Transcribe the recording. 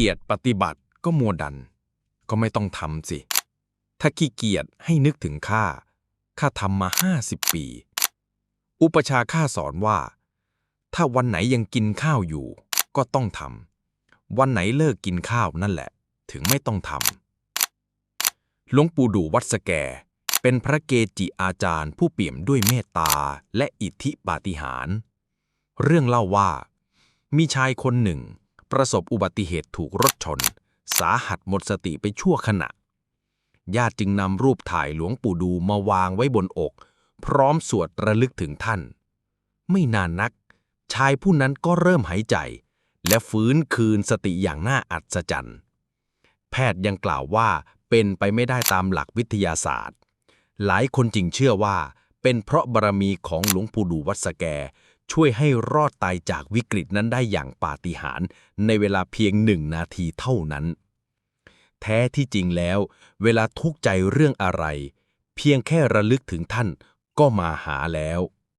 กียจปฏิบัติก็มัวดัน ก็ไม่ต้องทำสิ ถ้าขี้เกียจให้นึกถึงข้าข้าทำมาห้าสิบปี อุปชาข้าสอนว่า ถ้าวันไหนยังกินข้าวอยู่ ก็ต้องทำวันไหนเลิกกินข้าวนั่นแหละ ถึงไม่ต้องทำหลวงปู่ดูวัดสแก เป็นพระเกจิอาจารย์ผู้เปี่ยมด้วยเมตตาและอิทธิปาฏิหาริย์เรื่องเล่าว่า มีชายคนหนึ่ง ประสบอุบัติเหตุถูกรถชน สาหัสหมดสติไปชั่วขณะ ญาติจึงนำรูปถ่ายหลวงปู่ดูมาวางไว้บนอก พร้อมสวดระลึกถึงท่าน ไม่นานนัก ชายผู้นั้นก็เริ่มหายใจ และฟื้นคืนสติอย่างน่าอัศจรรย์ แพทย์ยังกล่าวว่าเป็นไปไม่ได้ตามหลักวิทยาศาสตร์ หลายคนจึงเชื่อว่าเป็นเพราะบารมีของหลวงปู่ดูวัดสแก ช่วยให้รอดตายจากวิกฤตนั้นได้อย่างปาฏิหาริย์ในเวลาเพียงหนึ่งนาทีเท่านั้น แท้ที่จริงแล้ว เวลาทุกข์ใจเรื่องอะไร เพียงแค่ระลึกถึงท่านก็มาหาแล้ว